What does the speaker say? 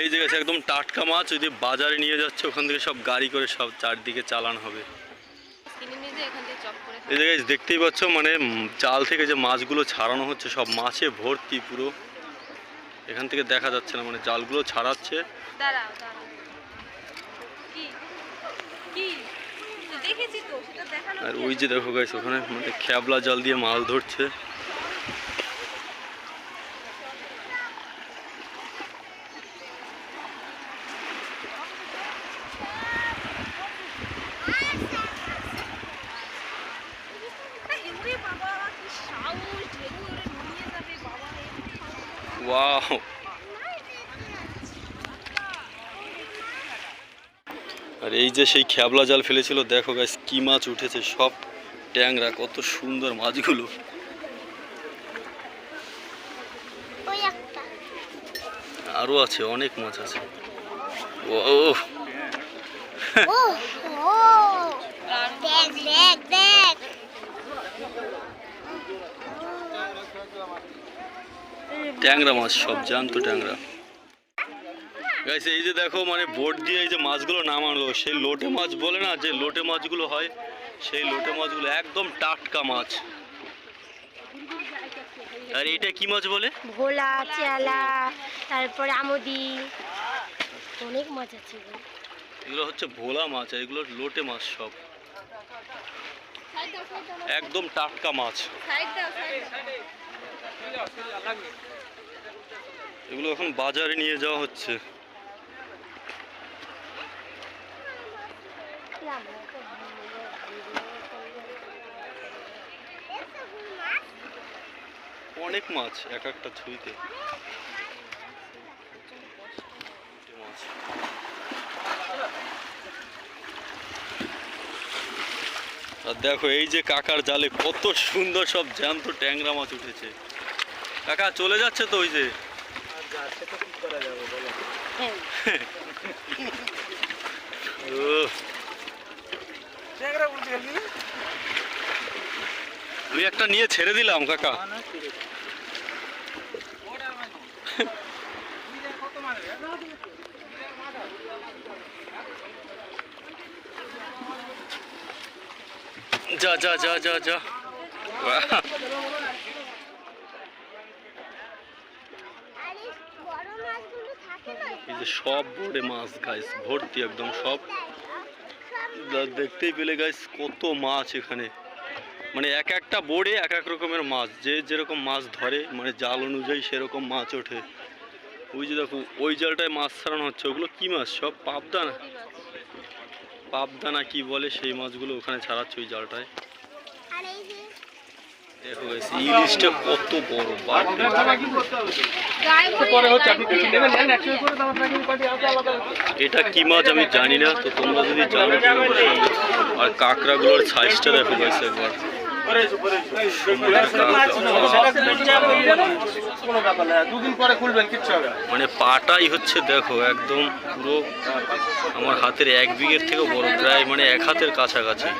এই যে গেছে একদম টাটকা মাছ যদি বাজারে নিয়ে যাচ্ছে ওখান থেকে সব গাড়ি করে সব চারদিকে চালান হবে। এই জায়গায় দেখতেই পাচ্ছ মানে জাল থেকে যে মাছগুলো ছাড়ানো হচ্ছে সব মাছে ভর্তি পুরো। এখান থেকে দেখা যাচ্ছে না মানে জালগুলো ছাড়াচ্ছে। আর ওই যে দেখো গাইস ওখানে মানে খ্যাবলা জাল দিয়ে মাছ ধরছে। ওয়াও আর এই যে সেই খ্যাবলা জাল ফেলেছিল দেখো গাইস কি মাছ উঠেছে সব ট্যাংরা কত সুন্দর মাছগুলো। আরও আছে অনেক মাছ আছে। ও ও ও দেখ দেখ দেখ ট্যাংরা মাছ সব জ্যান্ত ট্যাংরা। গাইস এই যে দেখো মানে বোট দিয়ে এই যে মাছগুলো নামানো সেই লোটে মাছ বলে না যে লোটে মাছগুলো হয় সেই লোটে মাছগুলো একদম টাটকা মাছ। আর এটা কি মাছ বলে? ভোলা চেলা তারপরে আমদি অনেক মাছ আছে এগুলো। হচ্ছে ভোলা মাছ আর এগুলো লোটে মাছ সব। সাইড দাও সাইড দাও। একদম টাটকা মাছ এগুলো এখন বাজারে নিয়ে যাওয়া হচ্ছে। অনেক মাছ, এক একটা ছুরিতে মাছ আর দেখো, এই যে কাকার জালে কত সুন্দর সব জ্যান্ত ট্যাংরা মাছ উঠেছে। কাকা, চলে যাচ্ছে তো ওই যে? আমি একটা নিয়ে ছেড়ে দিলাম কাকা। যা যা যা যা যা বাহ, আরে বড় মাছগুলো থাকে না এই যে সব বোর্ডে মাছ গাইস ভর্তি একদম সব। দেখতেই পেলে গাইস কত মাছ এখানে। মানে এক একটা বোর্ডে এক এক রকমের মাছ। যে যেরকম মাছ ধরে মানে জাল অনুযায়ী সেরকম মাছ ওঠে। ওই যে দেখো ওই জালটায় মাছ ছাড়ানো হচ্ছে। ওগুলো কি মাছ? সব পাবদা না? পাবদা না কি বলে সেই মাছগুলো ওখানে ছাড়াচ্ছে ওই জালটায়। পাঠিয়ে আলাদা আলাদা এটা কি মাছ আমি জানি না তো তোমরা যদি জানো। আর কাঁকড়াগুলোর সাইজটা দেখো গাইস একবার সমুদ্রের কাঁকড়া। কোনো ব্যাপার না দুদিন পরে খুলবেন কিচ্ছু হবে না। মানে পাটাই হচ্ছে দেখো একদম পুরো আমার হাতের এক বিঘের থেকেও বড় প্রায় মানে এক হাতের কাছাকাছি